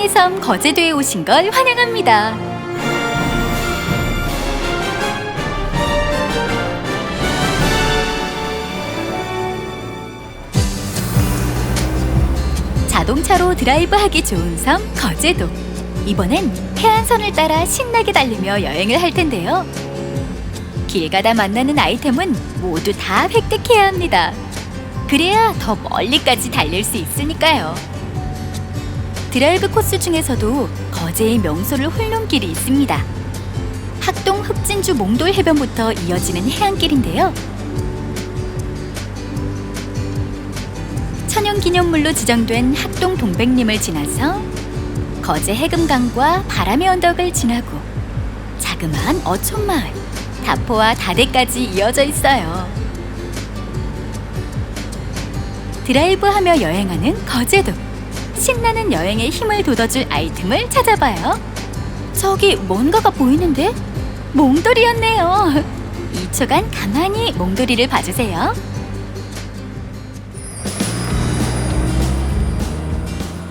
환상의 섬 거제도에 오신 걸 환영합니다. 자동차로 드라이브하기 좋은 섬 거제도. 이번엔 해안선을 따라 신나게 달리며 여행을 할 텐데요. 길 가다 만나는 아이템은 모두 다 획득해야 합니다. 그래야 더 멀리까지 달릴 수 있으니까요. 드라이브 코스 중에서도 거제의 명소를 훑는 길이 있습니다. 학동 흑진주 몽돌 해변부터 이어지는 해안길인데요. 천연기념물로 지정된 학동 동백림을 지나서 거제 해금강과 바람의 언덕을 지나고 자그마한 어촌마을 다포와 다대까지 이어져 있어요. 드라이브하며 여행하는 거제도. 신나는 여행에 힘을 돋워줄 아이템을 찾아봐요. 저기 뭔가가 보이는데? 몽돌이였네요. 2초간 가만히 몽돌이를 봐주세요.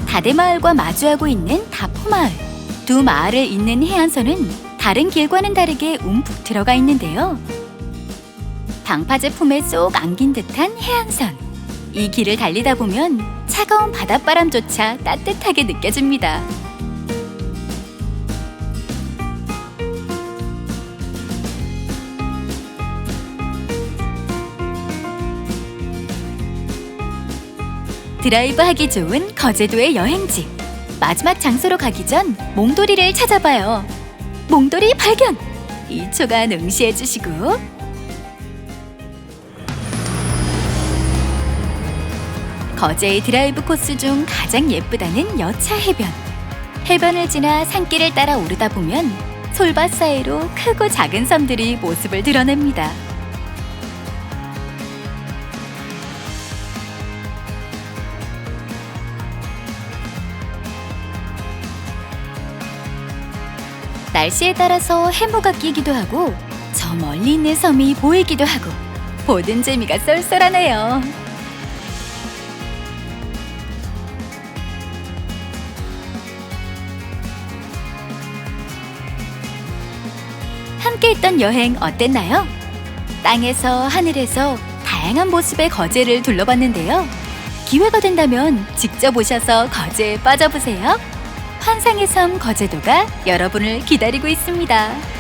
다대마을과 마주하고 있는 다포마을. 두 마을을 잇는 해안선은 다른 길과는 다르게 움푹 들어가 있는데요. 방파 제 품에 쏙 안긴 듯한 해안선. 이 길을 달리다 보면 차가운 바닷바람조차 따뜻하게 느껴집니다. 드라이브 하기 좋은 거제도의 여행지. 마지막 장소로 가기 전 몽돌이를 찾아봐요. 몽돌이 발견! 2초간 응시해 주시고 거제의 드라이브 코스 중 가장 예쁘다는 여차 해변. 해변을 지나 산길을 따라 오르다 보면 솔밭 사이로 크고 작은 섬들이 모습을 드러냅니다. 날씨에 따라서 해무가 끼기도 하고 저 멀리 있는 섬이 보이기도 하고 보는 재미가 쏠쏠하네요. 함께 했던 여행 어땠나요? 땅에서 하늘에서 다양한 모습의 거제를 둘러봤는데요. 기회가 된다면 직접 오셔서 거제에 빠져보세요. 환상의 섬 거제도가 여러분을 기다리고 있습니다.